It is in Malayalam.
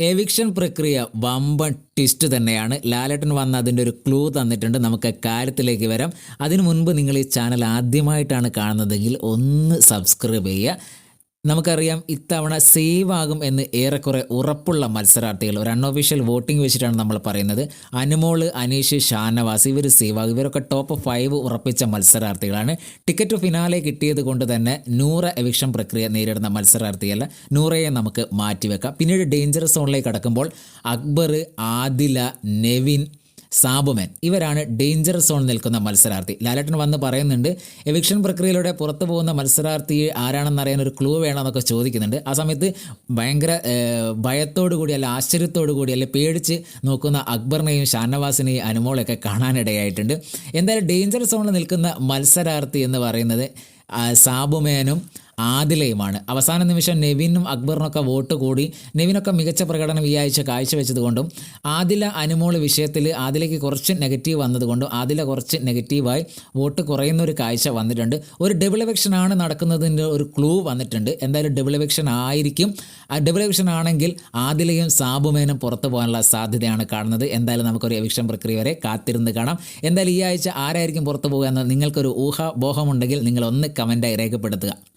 എവിക്ഷൻ പ്രക്രിയ വമ്പൻ ട്വിസ്റ്റ് തന്നെയാണ്. ലാലേട്ടൻ വന്ന് അതിന്റെ ഒരു ക്ലൂ തന്നിട്ടുണ്ട്. നമുക്ക് കാര്യത്തിലേക്ക് വരാം. അതിനു മുൻപ് നിങ്ങൾ ഈ ചാനൽ ആദ്യമായിട്ടാണ് കാണുന്നതെങ്കിൽ ഒന്ന് സബ്സ്ക്രൈബ് ചെയ്യുക. നമുക്കറിയാം ഇത്തവണ സേവ് ആകും എന്ന് ഏറെക്കുറെ ഉറപ്പുള്ള മത്സരാർത്ഥികൾ. ഒരു അൺഒഫീഷ്യൽ വോട്ടിംഗ് വെച്ചിട്ടാണ് നമ്മൾ പറയുന്നത്. അനുമോൾ അനീഷ് ഷാനവാസ് ഇവർ സേവ് ആകും. ഇവരൊക്കെ ടോപ്പ് ഫൈവ് ഉറപ്പിച്ച മത്സരാർത്ഥികളാണ്. ടിക്കറ്റ് ഫിനാലെ കിട്ടിയത് കൊണ്ട് തന്നെ നൂറ എവിക്ഷൻ പ്രക്രിയ നേരിടുന്ന മത്സരാർത്ഥിയല്ല. നൂറയെ നമുക്ക് മാറ്റിവെക്കാം. പിന്നീട് ഡേഞ്ചറസ് സോണിലേക്ക് കടക്കുമ്പോൾ അക്ബർ ആദില നെവിൻ സാബുമൻ. ഇവരാണ് ഡേഞ്ചർ സോൺ നിൽക്കുന്ന മത്സരാർത്ഥി. ലാലേട്ടൻ വന്ന് പറയുന്നുണ്ട് എവിക്ഷൻ പ്രക്രിയയിലൂടെ പുറത്തു പോകുന്ന മത്സരാർത്ഥി ആരാണെന്ന് അറിയാൻ ഒരു ക്ലൂ വേണമെന്നൊക്കെ ചോദിക്കുന്നുണ്ട്. ആ സമയത്ത് ഭയങ്കര ഭയത്തോടു കൂടി അല്ല ആശ്ചര്യത്തോടു കൂടി അല്ലെ പേടിച്ച് നോക്കുന്ന അക്ബറിനെയും ഷാനവാസിനെയും അനുമോളെയൊക്കെ കാണാനിടയായിട്ടുണ്ട്. എന്തായാലും ഡേഞ്ചർ സോണിൽ നിൽക്കുന്ന മത്സരാർത്ഥി എന്ന് പറയുന്നത് സാബുമേനും ആദിലയുമാണ്. അവസാന നിമിഷം നെവിനും അക്ബറിനൊക്കെ വോട്ട് കൂടി. നെവിനൊക്കെ മികച്ച പ്രകടനം ഈ ആഴ്ച കാഴ്ചവെച്ചതുകൊണ്ടും ആദില അനുമോൾ വിഷയത്തിൽ ആദിലയ്ക്ക് കുറച്ച് നെഗറ്റീവ് വന്നതുകൊണ്ടും ആദില കുറച്ച് നെഗറ്റീവായി വോട്ട് കുറയുന്ന ഒരു കാഴ്ച വന്നിട്ടുണ്ട്. ഒരു ഡബിൾ ആണ് നടക്കുന്നതിന്റെ ഒരു ക്ലൂ വന്നിട്ടുണ്ട്. എന്തായാലും ഡബിൾ ആയിരിക്കും. ആ ഡബിൾ ആണെങ്കിൽ ആദിലയും സാബുമേനും പുറത്തു പോകാനുള്ള സാധ്യതയാണ് കാണുന്നത്. എന്തായാലും നമുക്കൊരു എവിക്ഷൻ പ്രക്രിയ വരെ കാത്തിരുന്ന് കാണാം. എന്തായാലും ഈ ആഴ്ച ആരായിരിക്കും പുറത്തു പോകുക എന്ന് നിങ്ങൾക്കൊരു ഊഹാബോഹമുണ്ടെങ്കിൽ നിങ്ങൾ ഒന്ന് കമന്റായി രേഖപ്പെടുത്തുക.